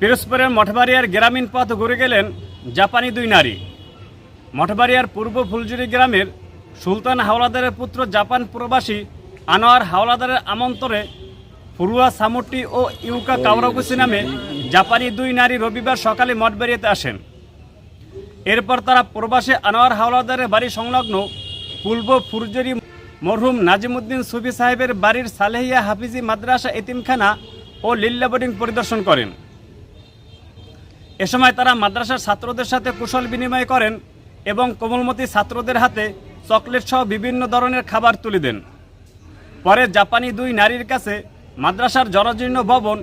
পিরোজপুরের মঠবাড়িয়ার গ্রামীণ পথ ঘুরে গেলেন জাপানি দুই নারী। মঠবাড়িয়ার পূর্ব ফুলজুরি গ্রামের সুলতান হাওলাদারের পুত্র জাপান প্রবাসী আনোয়ার হাওলাদারের আমন্ত্রণে ফুরুয়া সামুটি ও ইউকা কাওরাগুসি নামে জাপানি দুই নারী রবিবার সকালে মঠবাড়িয়াতে আসেন। এরপর তারা প্রবাসী আনোয়ার হাওলাদারের বাড়ি সংলগ্ন পূর্ব ফুরজুরি মরহুম নাজিমুদ্দিন সুফি সাহেবের বাড়ির সালেহিয়া হাফিজি মাদ্রাসা এতিমখানা ও লিল্লা বোর্ডিং পরিদর্শন করেন। এ সময় তারা মাদ্রাসার ছাত্রদের সাথে কুশল বিনিময় করেন এবং কোমলমতি ছাত্রদের হাতে চকলেট সহ বিভিন্ন ধরনের খাবার তুলে দেন। পরে জাপানি দুই নারীর কাছে মাদ্রাসার জরাজীর্ণ ভবন,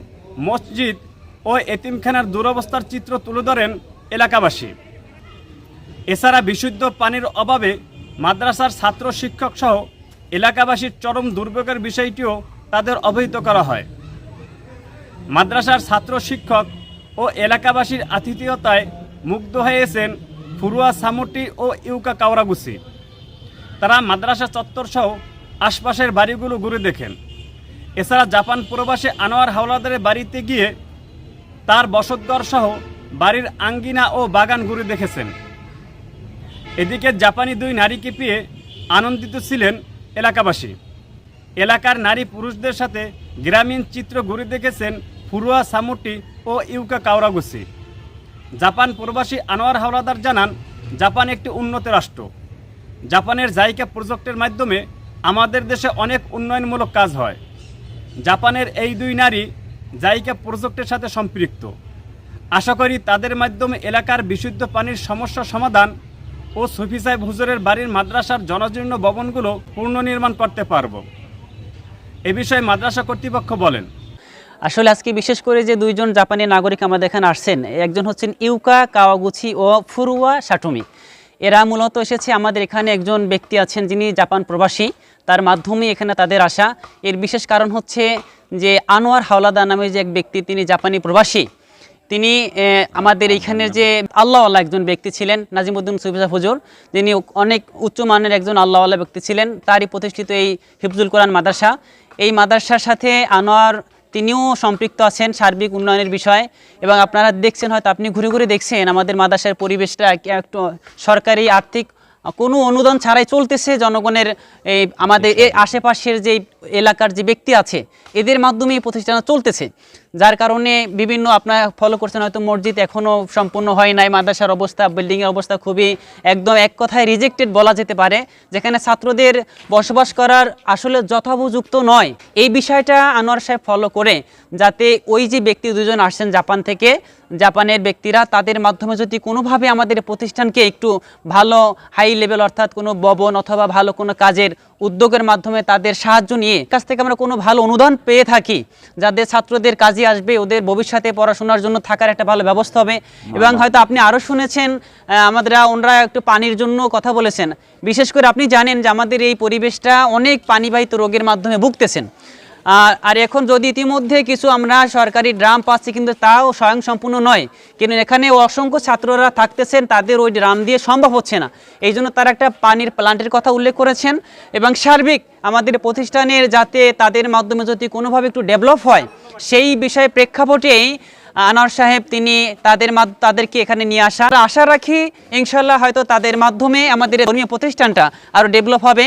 মসজিদ ও এতিমখানার দুরবস্থার চিত্র তুলে ধরেন এলাকাবাসী। এছাড়া বিশুদ্ধ পানির অভাবে মাদ্রাসার ছাত্র শিক্ষক সহ এলাকাবাসীর চরম দুর্ভোগের বিষয়টিও তাদের অবহিত করা হয়। মাদ্রাসার ছাত্র শিক্ষক ও এলাকাবাসীর আতিথেয়তায় মুগ্ধ হয়েছেন ফুরুয়া সামুটি ও ইউকা কাওরাগুসি তারা মাদ্রাসা চত্বর সহ আশপাশের বাড়িগুলো ঘুরে দেখেন। এছাড়া জাপান প্রবাসী আনোয়ার হাওলাদারের বাড়িতে গিয়ে তার বসতঘর সহ বাড়ির আঙ্গিনা ও বাগান ঘুরে দেখেছেন। এদিকে জাপানি দুই নারীকে পেয়ে আনন্দিত ছিলেন এলাকাবাসী। এলাকার নারী পুরুষদের সাথে গ্রামীণ চিত্র ঘুরে দেখেছেন ফুরুয়া সামুটি ও ইউকা কাওরাগুসি জাপান প্রবাসী আনোয়ার হাওলাদার জানান, জাপান একটি উন্নত রাষ্ট্র। জাপানের জাইকা প্রজেক্টের মাধ্যমে আমাদের দেশে অনেক উন্নয়নমূলক কাজ হয়। জাপানের এই দুই নারী জাইকা প্রজেক্টের সাথে সম্পৃক্ত। আশা করি তাদের মাধ্যমে এলাকার বিশুদ্ধ পানির সমস্যা সমাধান ও সুফি সাহেব হুজুরের বাড়ির মাদ্রাসার জনজীর্ণ ভবনগুলো পুনর্নির্মাণ করতে পারব। এ বিষয়ে মাদ্রাসা কর্তৃপক্ষ বলেন আসলে আজকে বিশেষ করে যে দুইজন জাপানি নাগরিক আমাদের এখানে আসছেন, একজন হচ্ছেন ইউকা কাওয়াগুচি ও ফুরুয়া সাটুমি। এরা মূলত এসেছে আমাদের এখানে একজন ব্যক্তি আছেন যিনি জাপান প্রবাসী, তার মাধ্যমে এখানে তাদের আসা। এর বিশেষ কারণ হচ্ছে যে আনোয়ার হাওলাদার নামে যে এক ব্যক্তি, তিনি জাপানি প্রবাসী। তিনি আমাদের এইখানের যে আল্লাহ আল্লাহ একজন ব্যক্তি ছিলেন, নাজিমুদ্দিন সুফিজা হুজুর। যিনি অনেক উচ্চমানের একজন আল্লাহ আল্লাহ ব্যক্তি ছিলেন। তারই প্রতিষ্ঠিত এই হিফজুল কোরআন মাদ্রাসা। এই মাদ্রাসার সাথে আনোয়ার তিনিও সম্পৃক্ত আছেন সার্বিক উন্নয়নের বিষয়ে এবং আপনারা দেখছেন হয়তো আপনি ঘুরে ঘুরে দেখছেন আমাদের মাদ্রাসার পরিবেশটা এক- একটু সরকারি আর্থিক কোনো অনুদান ছাড়াই চলতেছে। জনগণের এই আমাদের এই আশেপাশের যে এলাকার যে ব্যক্তি আছে, এদের মাধ্যমে এই প্রতিষ্ঠান চলতেছে। যার কারণে বিভিন্ন আপনারা ফলো করছেন, হয়তো মসজিদ এখনও সম্পূর্ণ হয় নাই, মাদ্রাসার অবস্থা বিল্ডিংয়ের অবস্থা খুবই একদম এক কথায় রিজেক্টেড বলা যেতে পারে, যেখানে ছাত্রদের বসবাস করার আসলে যথোপযুক্ত নয়। এই বিষয়টা আনোয়ার সাহেব ফলো করে, যাতে ওই যে ব্যক্তি দুজন আসছেন জাপান থেকে, জাপানের ব্যক্তিরা তাদের মাধ্যমে যদি কোনোভাবে আমাদের প্রতিষ্ঠানকে একটু ভালো হাই লেভেল অর্থাৎ কোনো ভবন অথবা ভালো কোনো কাজের উদ্যোগের মাধ্যমে তাদের সাহায্য নিয়ে কাছ থেকে আমরা কোনো ভালো অনুদান পেয়ে থাকি। যাদের ছাত্রদের কাজে আসবে ওদের ভবিষ্যতে পড়াশোনার জন্য থাকার একটা ভালো ব্যবস্থা হবে। এবং হয়তো আপনি আরও শুনেছেন আমাদের ওনারা একটু পানির জন্য কথা বলেছেন। বিশেষ করে আপনি জানেন যে আমাদের এই পরিবেশটা অনেক পানিবাহিত রোগের মাধ্যমে ভুগতেছেন। আর এখন যদি ইতিমধ্যে কিছু আমরা সরকারি ড্রাম পাচ্ছি, কিন্তু তাও স্বয়ং সম্পূর্ণ নয়। কিন্তু এখানে অসংখ্য ছাত্ররা থাকতেছেন, তাদের ওই ড্রাম দিয়ে সম্ভব হচ্ছে না। এই জন্য তারা একটা পানির প্লান্টের কথা উল্লেখ করেছেন। এবং সার্বিক আমাদের প্রতিষ্ঠানের যাতে তাদের মাধ্যমে যদি কোনোভাবে একটু ডেভেলপ হয়, সেই বিষয়ে প্রেক্ষাপটেই আনোয়ার সাহেব তিনি তাদের তাদেরকে এখানে নিয়ে আসা। আশা রাখি ইনশাল্লাহ হয়তো তাদের মাধ্যমে আমাদের ধর্মীয় প্রতিষ্ঠানটা আরও ডেভেলপ হবে।